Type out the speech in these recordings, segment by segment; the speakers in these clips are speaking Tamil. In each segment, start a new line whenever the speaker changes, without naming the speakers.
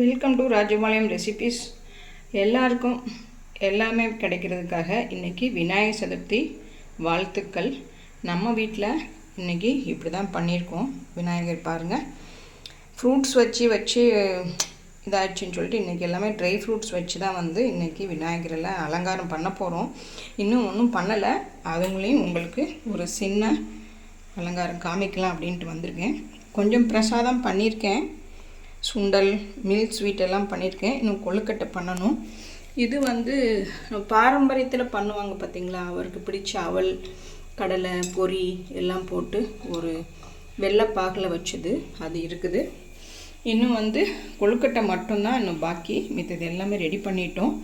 வெல்கம் டு ராஜபாளையம் ரெசிபீஸ் எல்லாருக்கும் எல்லாமே கிடைக்கிறதுக்காக இன்றைக்கி விநாயகர் சதுர்த்தி வாழ்த்துக்கள். நம்ம வீட்டில் இன்றைக்கி இப்படி தான் பண்ணியிருக்கோம். விநாயகர் பாருங்கள் ஃப்ரூட்ஸ் வச்சு வச்சு இதாகிடுச்சின்னு சொல்லிட்டு இன்றைக்கி எல்லாமே ட்ரை ஃப்ரூட்ஸ் வச்சு தான் வந்து இன்றைக்கி விநாயகரில் அலங்காரம் பண்ண போகிறோம் இன்னும் ஒன்றும் பண்ணலை. அதுங்களையும் உங்களுக்கு ஒரு சின்ன அலங்காரம் காமிக்கலாம் அப்படின்ட்டு வந்திருக்கேன். கொஞ்சம் பிரசாதம் பண்ணியிருக்கேன். சுண்டல் மில்க் ஸ்வீட் எல்லாம் பண்ணியிருக்கேன் இன்னும் கொழுக்கட்டை பண்ணணும். இது வந்து பாரம்பரியத்தில் பண்ணுவாங்க பார்த்தீங்களா அவருக்கு பிடிச்ச அவல் கடலை பொரி எல்லாம் போட்டு ஒரு வெள்ளைப்பாகில் வச்சது. அது இருக்குது. இன்னும் வந்து கொழுக்கட்டை மட்டும்தான் இன்னும் பாக்கி. மித்தது எல்லாமே ரெடி பண்ணிட்டோம்.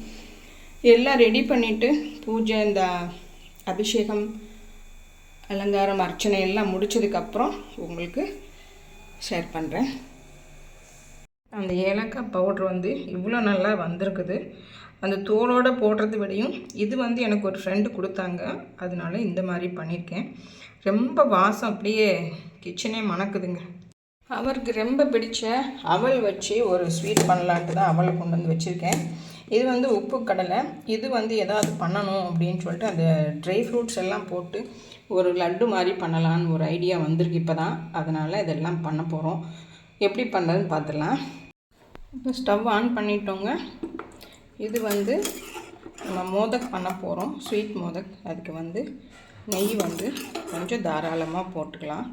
எல்லாம் ரெடி பண்ணிவிட்டு பூஜை இந்த அபிஷேகம் அலங்காரம் அர்ச்சனை எல்லாம் முடிச்சதுக்கப்புறம் உங்களுக்கு ஷேர் பண்ணுறேன் அந்த ஏலக்காய் பவுட்ரு வந்து இவ்வளோ நல்லா வந்திருக்குது. அந்த தோலோடு போடுறது விடையும் இது வந்து எனக்கு ஒரு ஃப்ரெண்டு கொடுத்தாங்க. அதனால இந்த மாதிரி பண்ணியிருக்கேன் ரொம்ப வாசம் அப்படியே கிச்சனே மணக்குதுங்க. அவருக்கு ரொம்ப பிடிச்ச அவல் வச்சு ஒரு ஸ்வீட் பண்ணலான்ட்டு தான் அவலை கொண்டு வந்து வச்சுருக்கேன். இது வந்து உப்பு கடலை. இது வந்து ஏதாவது பண்ணணும் அப்படின்னு சொல்லிட்டு அந்த ட்ரை ஃப்ரூட்ஸ் எல்லாம் போட்டு ஒரு லட்டு மாதிரி பண்ணலான்னு ஒரு ஐடியா வந்திருக்கு இப்போ தான் அதனால் இதெல்லாம் பண்ண போகிறோம் எப்படி பண்ணுறதுன்னு பார்த்துடலாம். இப்போ ஸ்டவ் ஆன் பண்ணிட்டோங்க. இது வந்து நம்ம மோதக் பண்ண போகிறோம் ஸ்வீட் மோதக். அதுக்கு வந்து நெய் வந்து கொஞ்சம் தாராளமாக போட்டுக்கலாம்.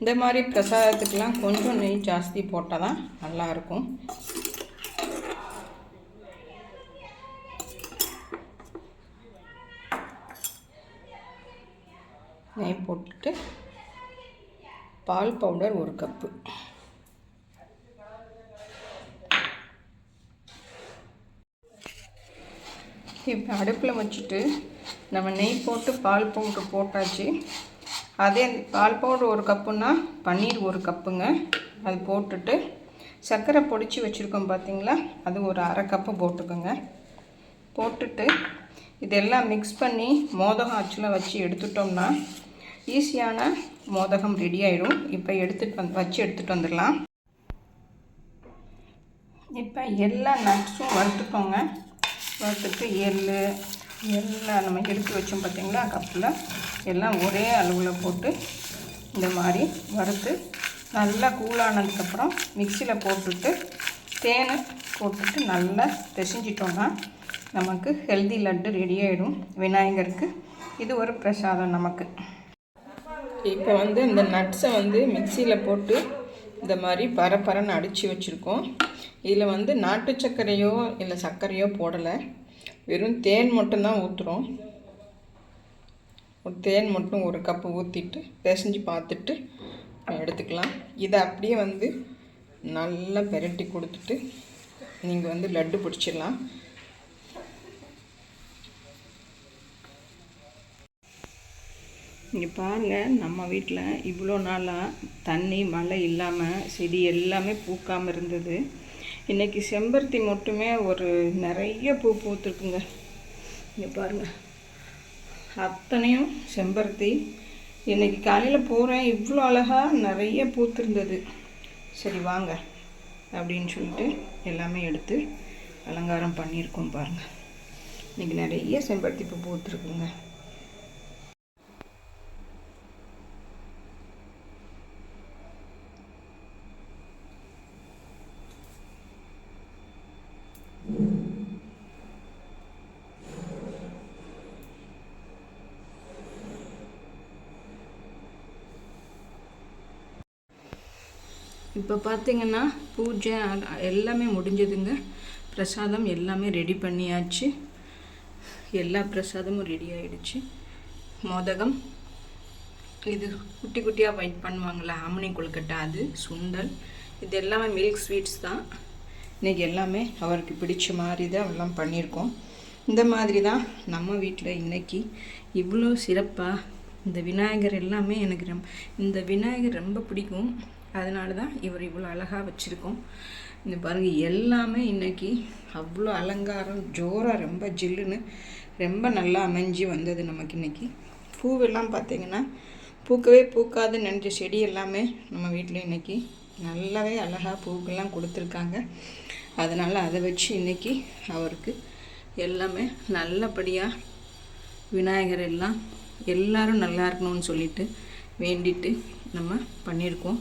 இந்த மாதிரி பிரசாதத்துக்கெலாம் கொஞ்சம் நெய் ஜாஸ்தி போட்டால் தான் நல்லாயிருக்கும். நெய் போட்டுட்டு பால் பவுடர் ஒரு கப்பு. இப்போ அடுப்பில் வச்சுட்டு நம்ம நெய் போட்டு பால் பவுட்ரு போட்டாச்சு. அதே பால் பவுட்ரு ஒரு கப்புன்னா பன்னீர் ஒரு கப்புங்க. அது போட்டுட்டு சர்க்கரை பொடிச்சு வச்சுருக்கோம் பார்த்தீங்களா அது ஒரு அரை கப்பு போட்டுக்கோங்க. போட்டுட்டு இதெல்லாம் மிக்ஸ் பண்ணி மோதகம் ஆச்சில் வச்சு எடுத்துட்டோம்னா ஈஸியான மோதகம் ரெடி ஆகிடும் இப்போ எடுத்துகிட்டு வந்து வச்சு எடுத்துகிட்டு வந்துடலாம். இப்போ எல்லா நட்ஸும் வறுத்துட்டோங்க வறுத்துட்டு எள் எல்லாம் நம்ம எடுத்து வச்சோம் பார்த்திங்களா கப்பில். எல்லாம் ஒரே அளவில் போட்டு இந்த மாதிரி வறுத்து நல்லா கூலானதுக்கப்புறம் மிக்சியில் போட்டுட்டு தேனை போட்டுட்டு நல்லா பிசைஞ்சிட்டோம்னா நமக்கு ஹெல்தி லட்டு ரெடி ஆகிடும் விநாயகருக்கு. இது ஒரு பிரசாதம் நமக்கு. இப்போ வந்து இந்த நட்ஸை வந்து மிக்சியில் போட்டு இந்த மாதிரி பரப்பரன்னு அடித்து வச்சுருக்கோம். இதில் வந்து நாட்டு சர்க்கரையோ இல்லை சர்க்கரையோ போடலை. வெறும் தேன் மட்டும்தான் ஊற்றுறோம் ஒரு தேன் மட்டும் ஒரு கப்பு ஊற்றிட்டு பிசைஞ்சு பார்த்துட்டு எடுத்துக்கலாம். இதை அப்படியே வந்து நல்லா பெரட்டி கொடுத்துட்டு நீங்கள் வந்து லட்டு பிடிச்சிடலாம். இங்கே பாருங்கள் நம்ம வீட்டில் இவ்வளோ நாளாக தண்ணி மழை இல்லாமல் செடி எல்லாமே பூக்காமல் இருந்தது. இன்றைக்கி செம்பருத்தி மட்டுமே ஒரு நிறைய பூ பூத்துருக்குங்க. இங்கே பாருங்கள் அத்தனையும் செம்பருத்தி. இன்றைக்கி காலையில் போகிறேன் இவ்வளோ அழகாக நிறைய பூத்திருந்தது. சரி வாங்க அப்படின்னு சொல்லிட்டு எல்லாமே எடுத்து அலங்காரம் பண்ணியிருக்கோம் பாருங்கள் இன்றைக்கி நிறைய செம்பருத்தி பூ பூத்துருக்குங்க. இப்போ பார்த்தீங்கன்னா பூஜை எல்லாமே முடிஞ்சதுங்க. பிரசாதம் எல்லாமே ரெடி பண்ணியாச்சு. எல்லா பிரசாதமும் ரெடி ஆகிடுச்சு மோதகம். இது குட்டி குட்டியாக வைட் பண்ணுவாங்களே ஆமணி கொழுக்கட்டை அது சுண்டல். இது எல்லாமே மில்க் ஸ்வீட்ஸ் தான். இன்றைக்கி எல்லாமே அவருக்கு பிடிச்ச மாதிரி தான் எல்லாம் பண்ணியிருக்கோம். இந்த மாதிரி தான் நம்ம வீட்டில் இன்றைக்கி இவ்வளோ சிறப்பாக இந்த விநாயகர் எல்லாமே எனக்கு ரொம்ப இந்த விநாயகர் ரொம்ப பிடிக்கும். அதனால தான் இவர் இவ்வளோ அழகாக வச்சுருக்கோம். இந்த பாருங்கள் எல்லாமே இன்றைக்கி அவ்வளோ அலங்காரம் ஜோராக ரொம்ப ஜில்லுன்னு ரொம்ப நல்லா அமைஞ்சு வந்தது நமக்கு இன்றைக்கி பூவெல்லாம் பார்த்திங்கன்னா பூக்கவே பூக்காதுன்னு நினச்ச செடி எல்லாமே நம்ம வீட்டில் இன்றைக்கி நல்லாவே அழகாக பூக்கெல்லாம் கொடுத்துருக்காங்க. அதனால் அதை வச்சு இன்றைக்கி அவருக்கு எல்லாமே நல்லபடியாக விநாயகர் எல்லாம் எல்லோரும் நல்லா இருக்கணும்னு சொல்லிட்டு வேண்டிட்டு நம்ம பண்ணியிருக்கோம்.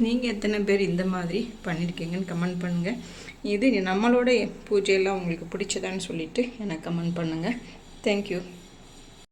நீங்கள் எத்தனை பேர் இந்த மாதிரி பண்ணியிருக்கீங்கன்னு கமெண்ட் பண்ணுங்கள் இது நம்மளோட பூஜையெல்லாம் உங்களுக்கு பிடிச்சதான்னு சொல்லிவிட்டு எனக்கு கமெண்ட் பண்ணுங்கள் தேங்க்யூ